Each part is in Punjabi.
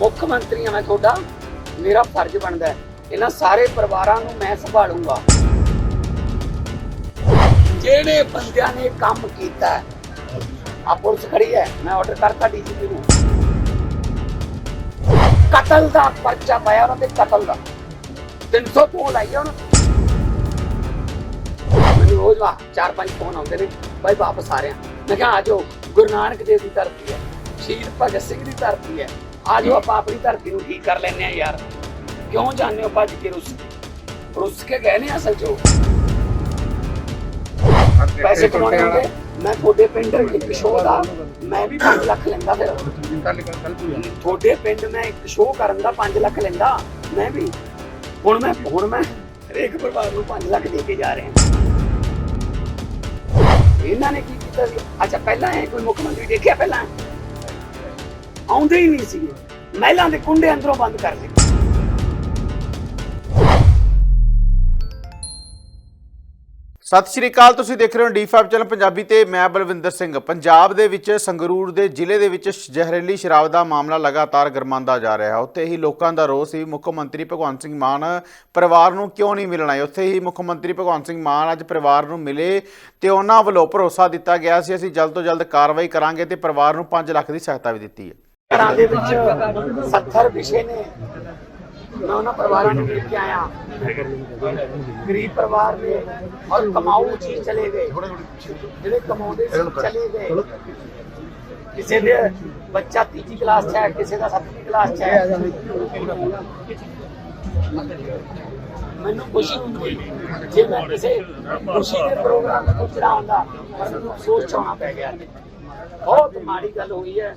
ਮੁੱਖ ਮੰਤਰੀ ਹਾਂ ਮੈਂ ਤੁਹਾਡਾ ਮੇਰਾ ਫਰਜ਼ ਬਣਦਾ ਹੈ। ਇਹਨਾਂ ਸਾਰੇ ਪਰਿਵਾਰਾਂ ਨੂੰ ਮੈਂ ਸੰਭਾਲੂੰਗਾ। ਜਿਹੜੇ ਬੰਦਿਆਂ ਨੇ ਕੰਮ ਕੀਤਾ ਆ ਪੁਲਿਸ ਖੜੀ ਹੈ। ਮੈਂ ਆਰਡਰ ਕਰਤਾ ਡੀਜੀਪੀ ਨੂੰ। ਕਤਲ ਦਾ ਪਰਚਾ ਪਾਇਆ ਉਹਨਾਂ ਤੇ, ਕਤਲ ਦਾ। 300 ਤੋਂ ਲਾਈ ਆ ਉਹਨਾਂ ਮੈਨੂੰ ਰੋਜ਼ ਵਾ ਚਾਰ ਪੰਜ ਫੋਨ ਆਉਂਦੇ ਨੇ ਬਾਈ ਵਾਪਸ ਆ ਰਹੇ। ਹਾਂ ਮੈਂ ਕਿਹਾ, ਆ ਜਾਓ, ਗੁਰੂ ਨਾਨਕ ਦੇਵ ਦੀ ਧਰਤੀ ਹੈ। ਸ਼ਹੀਦ ਭਗਤ ਸਿੰਘ ਦੀ ਧਰਤੀ ਹੈ। ਆ ਜਾਓ ਆਪਾਂ ਆਪਣੀ ਧਰਤੀ ਨੂੰ ਠੀਕ ਕਰ ਲੈਨੇ ਆ ਯਾਰ। ਕਿਉਂ ਜਾਂਦੇ ਹੋ ਭੱਜ ਕੇ ਰੁੱਸ ਰੁੱਸ ਕੇ ਗਏ ਨੇ ਅਸਲ ਚੋ ਪੈਸੇ ਕਮਾਉਣੇ ਮੈਂ ਤੁਹਾਡੇ ਪਿੰਡ ਇੱਕ ਸ਼ੋਅ ਦਾ ਮੈਂ ਵੀ 5 ਲੱਖ ਲੈਂਦਾ ਫਿਰ। ਤੁਹਾਡੇ ਪਿੰਡ ਮੈਂ ਇੱਕ ਸ਼ੋਅ ਕਰਨ ਦਾ 5 ਲੱਖ ਲੈਂਦਾ। ਮੈਂ ਵੀ। ਹੁਣ ਮੈਂ ਹੁਣ ਮੈਂ ਹਰੇਕ ਪਰਿਵਾਰ ਨੂੰ 5 ਲੱਖ ਦੇ ਕੇ ਜਾ ਰਿਹਾ। ਇਹਨਾਂ ਨੇ ਕੀ ਕੀਤਾ ਸੀ? ਅੱਛਾ ਪਹਿਲਾਂ ਇਹ ਕੋਈ ਮੁੱਖ ਮੰਤਰੀ ਦੇਖਿਆ ਪਹਿਲਾਂ? ਆਉਂਦੇ ਹੀ ਨਹੀਂ ਸੀ ਮਹਿਲਾਂ ਦੇ ਕੁੰਡੇ ਅੰਦਰੋਂ ਬੰਦ ਕਰ ਲਏ ਸਤਿ ਸ਼੍ਰੀ ਅਕਾਲ, ਤੁਸੀਂ ਦੇਖ ਰਹੇ ਹੋ ਡੀ5 ਚੈਨਲ ਪੰਜਾਬੀ ਤੇ ਮੈਂ ਬਲਵਿੰਦਰ ਸਿੰਘ। ਪੰਜਾਬ ਦੇ ਵਿੱਚ ਸੰਗਰੂਰ ਦੇ ਜ਼ਿਲ੍ਹੇ ਦੇ ਵਿੱਚ ਜ਼ਹਿਰੀਲੀ ਸ਼ਰਾਬ ਦਾ ਮਾਮਲਾ ਲਗਾਤਾਰ ਗਰਮਾਉਂਦਾ ਜਾ ਰਿਹਾ ਹੈ। ਉੱਥੇ ਹੀ ਲੋਕਾਂ ਦਾ ਰੋਸ ਸੀ, ਮੁੱਖ ਮੰਤਰੀ ਭਗਵੰਤ ਸਿੰਘ ਮਾਨ ਪਰਿਵਾਰ ਨੂੰ ਕਿਉਂ ਨਹੀਂ ਮਿਲਣਾ ਹੈ? ਉੱਥੇ ਹੀ ਮੁੱਖ ਮੰਤਰੀ ਭਗਵੰਤ ਸਿੰਘ ਮਾਨ ਅੱਜ ਪਰਿਵਾਰ ਨੂੰ ਮਿਲੇ ਤੇ ਉਹਨਾਂ ਵੱਲੋਂ ਭਰੋਸਾ ਦਿੱਤਾ ਗਿਆ ਸੀ, ਅਸੀਂ ਜਲਦ ਤੋਂ ਜਲਦ ਕਾਰਵਾਈ ਕਰਾਂਗੇ ਤੇ ਪਰਿਵਾਰ ਨੂੰ 5 ਲੱਖ ਦੀ ਸਹਾਇਤਾ ਵੀ ਦਿੱਤੀ ਹੈ। ਘਰਾਂ ਦੇ ਵਿੱਚ 70 ਵਿਸ਼ੇ ਨੇ। ਮੈਂ ਉਹਨਾਂ ਪਰਿਵਾਰਾਂ ਨੂੰ ਮਿਲ ਕੇ ਆਇਆ। ਗਰੀਬ ਪਰਿਵਾਰ ਨੇ ਔਰ ਕਮਾਊ ਜੀ ਚਲੇ ਗਏ। ਜਿਹੜੇ ਕਮਾਉਂਦੇ ਸੀ ਚਲੇ ਗਏ। ਕਿਸੇ ਦੇ ਬੱਚਾ ਤੀਜੀ ਕਲਾਸ 'ਚ ਹੈ, ਕਿਸੇ ਦਾ ਸੱਤਵੀਂ ਕਲਾਸ 'ਚ ਹੈ। ਮੈਨੂੰ ਖੁਸ਼ੀ ਹੁੰਦੀ ਜੇ ਮੈਂ ਕਿਸੇ ਖੁਸ਼ੀ ਦੇ ਪ੍ਰੋਗਰਾਮ ਨੂੰ ਪੁੱਛਣਾ ਪਰ ਮੈਨੂੰ ਅਫਸੋਸ ਚਾਉਣਾ ਪੈ ਗਿਆ। ਬਹੁਤ ਮਾੜੀ ਗੱਲ ਹੋਈ ਹੈ।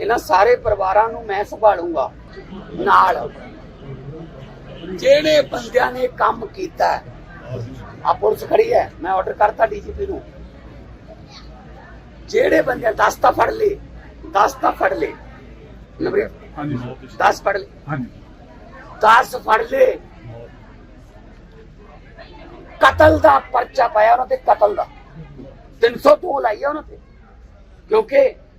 ਇਹਨਾਂ ਸਾਰੇ ਪਰਿਵਾਰਾਂ ਨੂੰ ਮੈਂ ਸੰਭਾਲੂੰਗਾ ਨਾਲ। ਜਿਹੜੇ ਬੰਦਿਆਂ ਨੇ ਕੰਮ ਕੀਤਾ ਆ ਪੁਲਿਸ ਖੜੀ ਹੈ ਮੈਂ ਆਰਡਰ ਕਰਤਾ ਡੀਜੀਪੀ ਨੂੰ। ਜਿਹੜੇ ਬੰਦੇ 10 ਤਾਂ ਫੜ ਲਏ 10 ਤਾਂ ਫੜ ਲਏ। ਨੰਬਰ ਹਾਂਜੀ। 10 ਫੜ ਲਏ। ਹਾਂਜੀ। 10 ਫੜ ਲਏ। ਕਤਲ ਦਾ ਪਰਚਾ ਪਾਇਆ ਉਹਨਾਂ ਤੇ ਕਤਲ ਦਾ। 302 ਲਾਈ ਆ ਉਹਨਾਂ ਤੇ। ਕਿਉਂਕਿ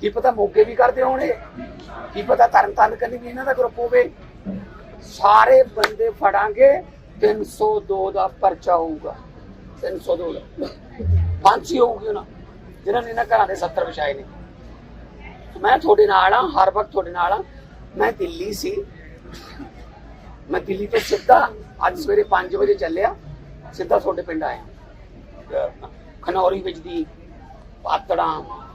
ਕੀ ਪਤਾ ਮੋਗੇ ਵੀ ਕਰਦੇ ਹੋਣੇ ਕੀ ਪਤਾ ਤਰਨ ਤਾਰਨ ਕੰਨੀ ਵੀ ਇਹਨਾਂ ਦਾ ਗਰੁੱਪ ਹੋਵੇ? ਸਾਰੇ ਬੰਦੇ ਫੜਾਂਗੇ 302 ਦਾ ਪਰਚਾ ਹੋਊਗਾ। 302 ਦਾ ਫਾਂਸੀ ਹੋਊਗੀ ਨਾ ਜਿਨ੍ਹਾਂ ਨੇ ਇਹਨਾਂ ਘਰਾਂ ਦੇ 70 ਵਿਛਾਏ ਨੇ। ਮੈਂ ਤੁਹਾਡੇ ਨਾਲ ਆ ਹਰ ਵਕਤ ਤੁਹਾਡੇ ਨਾਲ ਆ ਮੈਂ ਦਿੱਲੀ ਸੀ। ਮੈਂ ਦਿੱਲੀ ਤੋਂ ਸਿੱਧਾ ਅੱਜ ਸਵੇਰੇ 5 ਵਜੇ ਚੱਲਿਆ। ਸਿੱਧਾ ਤੁਹਾਡੇ ਪਿੰਡ ਆਇਆ। ਖਨੌਰੀ ਵਿੱਚ ਦੀ ਪਾਤੜਾਂ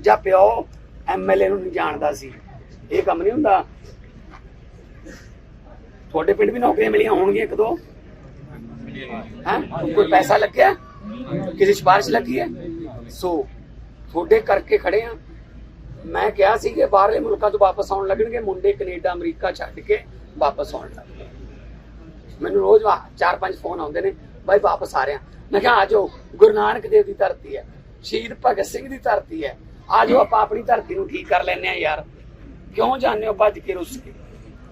ਜਾਂ ਪਿਓ ਐਮਐਲਏ ਨੂੰ ਨਹੀਂ ਜਾਣਦਾ ਸੀ। ਇਹ ਕੰਮ ਨਹੀਂ ਹੁੰਦਾ। ਤੁਹਾਡੇ ਪਿੰਡ ਵੀ ਨੌਕਰੀਆਂ ਮਿਲੀਆਂ ਹੋਣਗੀਆਂ ਇੱਕ ਦੋ? ਹੈ? ਕੋਈ ਪੈਸਾ ਲੱਗਿਆ? ਕਿਸੇ ਸਿਫਾਰਿਸ਼ ਲੱਗੀ ਹੈ? ਸੋ ਤੁਹਾਡੇ ਕਰਕੇ ਖੜੇ ਆ ਮੈਂ ਕਿਹਾ ਸੀ ਕਿ ਬਾਹਰਲੇ ਮੁਲਕਾਂ ਤੋਂ ਵਾਪਸ ਆਉਣ ਲੱਗਣਗੇ। ਮੁੰਡੇ ਕੈਨੇਡਾ, ਅਮਰੀਕਾ ਛੱਡ ਕੇ ਵਾਪਸ ਆਉਣ ਲੱਗ ਮੈਨੂੰ ਰੋਜ਼ ਵਾ- ਚਾਰ ਪੰਜ ਫੋਨ ਆਉਂਦੇ ਨੇ, ਬਾਈ ਵਾਪਸ ਆ ਰਿਹਾ। ਮੈਂ ਕਿਹਾ, ਆ ਜਾਓ। ਗੁਰੂ ਨਾਨਕ ਦੇਵ ਦੀ ਧਰਤੀ ਹੈ। ਸ਼ਹੀਦ ਭਗਤ ਸਿੰਘ ਦੀ ਧਰਤੀ ਹੈ। ਆ ਆਪਾਂ ਆਪਣੀ ਧਰਤੀ ਨੂੰ ਠੀਕ ਕਰ ਲੈਨੇ ਆ ਯਾਰ। ਕਿਉਂ ਜਾਂਦੇ ਹੋ ਭੱਜ ਕੇ ਰੁੱਸ ਕੇ?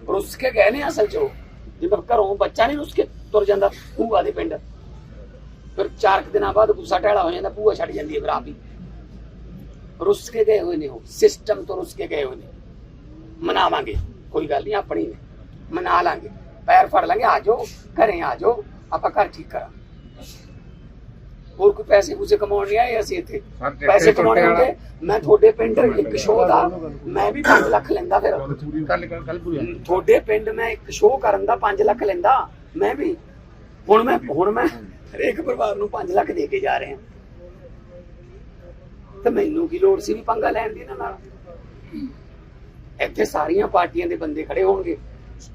ਰੁੱਸ ਕੇ ਗਏ ਨੇ ਅਸਲ ਚ ਉਹ। ਜਿਵੇਂ ਘਰੋਂ ਬੱਚਾ ਨਹੀਂ ਰੁੱਸ ਕੇ ਤੁਰ ਜਾਂਦਾ, ਭੂਆ ਦੇ ਪਿੰਡ। ਫਿਰ ਚਾਰ ਕੁ ਦਿਨਾਂ ਬਾਅਦ ਗੁੱਸਾ ਟਹਿਲਾ ਹੋ ਜਾਂਦਾ, ਭੂਆ ਛੱਡ ਜਾਂਦੀ ਹੈ ਫਿਰ ਆਪ ਹੀ ਰੁੱਸ ਕੇ ਗਏ ਹੋਏ ਨੇ ਉਹ। ਸਿਸਟਮ ਤੋਂ ਰੁੱਸ ਕੇ ਗਏ ਹੋਏ ਨੇ। ਮਨਾਵਾਂਗੇ, ਕੋਈ ਗੱਲ ਨਹੀਂ, ਆਪਣੀ ਨੇ। ਮਨਾ ਲਾਂਗੇ। ਪੈਰ ਫੜ ਲਾਂਗੇ, ਆ ਜਾਓ, ਘਰੇ ਆ ਜਾਓ, ਆਪਾਂ ਘਰ ਠੀਕ ਕਰਾਂ ਹੋਰ ਕੋਈ ਪੈਸੇ ਪੂਸੇ ਕਮਾਉਣ ਨਹੀਂ ਆਏ ਅਸੀਂ ਇੱਥੇ। ਪੈਸੇ ਕਮਾਉਣੇ ਹੁੰਦੇ ਮੈਂ ਤੁਹਾਡੇ ਪਿੰਡ ਇੱਕ ਸ਼ੋਅ ਦਾ ਮੈਂ ਵੀ 5 ਲੱਖ ਲੈਂਦਾ ਫਿਰ। ਤੁਹਾਡੇ ਪਿੰਡ ਮੈਂ ਇੱਕ ਸ਼ੋਅ ਕਰਨ ਦਾ 5 ਲੱਖ ਲੈਂਦਾ ਮੈਂ ਵੀ। ਹੁਣ ਮੈਂ ਹੁਣ ਮੈਂ ਹਰੇਕ ਪਰਿਵਾਰ ਨੂੰ 5 ਲੱਖ ਦੇ ਕੇ ਜਾ ਰਿਹਾ। ਤੇ ਮੈਨੂੰ ਕੀ ਲੋੜ ਸੀ ਵੀ ਪੰਗਾ ਲੈਣ ਦੀ ਇਹਨਾਂ ਨਾਲ? ਇੱਥੇ ਸਾਰੀਆਂ ਪਾਰਟੀਆਂ ਦੇ ਬੰਦੇ ਖੜੇ ਹੋਣਗੇ।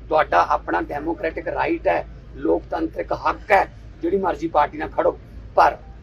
ਤੁਹਾਡਾ ਆਪਣਾ ਡੈਮੋਕ੍ਰੈਟਿਕ ਰਾਈਟ ਹੈ ਲੋਕਤੰਤਰਿਕ ਹੱਕ ਹੈ ਜਿਹੜੀ ਮਰਜ਼ੀ ਪਾਰਟੀ ਨਾਲ ਖੜੋ। ਪਰ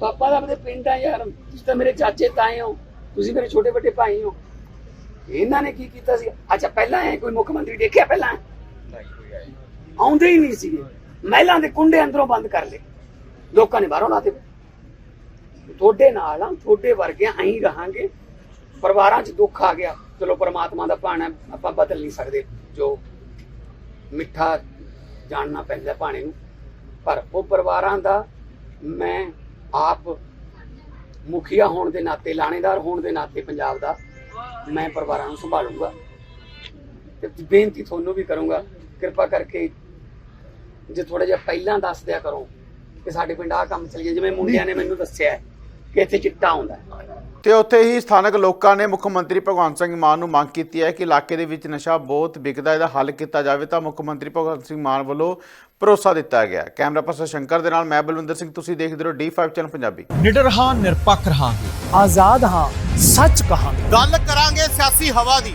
ਪਾਪਾ ਦਾ ਆਪਣੇ ਪਿੰਡ ਆ ਯਾਰ, ਤੁਸੀਂ ਤਾਂ ਮੇਰੇ ਚਾਚੇ, ਤਾਏ ਹੋ। ਤੁਸੀਂ ਮੇਰੇ ਛੋਟੇ ਵੱਡੇ ਭਾਈ ਹੋ। ਇਹਨਾਂ ਨੇ ਕੀ ਕੀਤਾ ਸੀ? ਅੱਛਾ, ਪਹਿਲਾਂ ਐ ਕੋਈ ਮੁੱਖ ਮੰਤਰੀ ਦੇਖਿਆ ਪਹਿਲਾਂ? ਆਉਂਦੇ ਹੀ ਨਹੀਂ ਸੀਗੇ। ਮਹਿਲਾਂ ਦੇ ਕੁੰਡੇ ਅੰਦਰੋਂ ਬੰਦ ਕਰ ਲਏ। ਲੋਕਾਂ ਨੇ ਬਾਹਰੋਂ ਲਾਤੇ ਤੁਹਾਡੇ ਨਾਲ ਆ, ਤੁਹਾਡੇ ਵਰਗੇ ਐਂ ਰਹਾਂਗੇ। ਪਰਿਵਾਰਾਂ 'ਚ ਦੁੱਖ ਆ ਗਿਆ। ਚਲੋ, ਪ੍ਰਮਾਤਮਾ ਦਾ ਭਾਣਾ ਆਪਾਂ ਬਦਲ ਨਹੀਂ ਸਕਦੇ। ਜੋ ਮਿੱਠਾ ਜਾਣਨਾ ਪੈਂਦਾ ਭਾਣੇ ਨੂੰ। ਪਰ ਉਹ ਪਰਿਵਾਰਾਂ ਦਾ ਮੈਂ ਆਪ ਮੁਖੀਆ ਹੋਣ ਦੇ ਨਾਤੇ ਲਾਣੇਦਾਰ ਹੋਣ ਦੇ ਨਾਤੇ ਪੰਜਾਬ ਦਾ ਮੈਂ ਪਰਿਵਾਰਾਂ ਨੂੰ ਸੰਭਾਲੂੰਗਾ। ਤੇ ਬੇਨਤੀ ਤੁਹਾਨੂੰ ਵੀ ਕਰੂੰਗਾ ਕਿਰਪਾ ਕਰਕੇ ਜੇ ਥੋੜਾ ਜਿਹਾ ਪਹਿਲਾਂ ਦੱਸ ਦਿਆ ਕਰੋ ਕਿ ਸਾਡੇ ਪਿੰਡ ਆਹ ਕੰਮ ਚੱਲ ਗਿਆ। ਜਿਵੇਂ ਮੁੰਡਿਆਂ ਨੇ ਮੈਨੂੰ ਦੱਸਿਆ ਕਿ ਇੱਥੇ ਚਿੱਟਾ ਆਉਂਦਾ ਤੇ ਉੱਥੇ ਹੀ ਸਥਾਨਕ ਲੋਕਾਂ ਨੇ ਮੁੱਖ ਮੰਤਰੀ ਭਗਵੰਤ ਸਿੰਘ ਮਾਨ ਨੂੰ ਮੰਗ ਕੀਤੀ ਹੈ ਕਿ ਇਲਾਕੇ ਦੇ ਵਿੱਚ ਨਸ਼ਾ ਬਹੁਤ ਵਿਕਦਾ ਇਹਦਾ ਹੱਲ ਕੀਤਾ ਜਾਵੇ ਤਾਂ ਮੁੱਖ ਮੰਤਰੀ ਭਗਵੰਤ ਸਿੰਘ ਮਾਨ ਵੱਲੋਂ ਭਰੋਸਾ ਦਿੱਤਾ ਗਿਆ ਕੈਮਰਾ ਪਰਸਨ ਸ਼ੰਕਰ ਦੇ ਨਾਲ ਮੈਂ ਬਲਵਿੰਦਰ ਸਿੰਘ ਤੁਸੀਂ ਦੇਖਦੇ ਰਹੋ D5 ਚੈਨਲ ਪੰਜਾਬੀ। ਨਿਡਰ ਹਾਂ ਨਿਰਪੱਖ ਰਹਾਂਗੇ। ਆਜ਼ਾਦ ਹਾਂ ਸੱਚ ਕਹਾਂਗੇ। ਗੱਲ ਕਰਾਂਗੇ ਸਿਆਸੀ ਹਵਾ ਦੀ।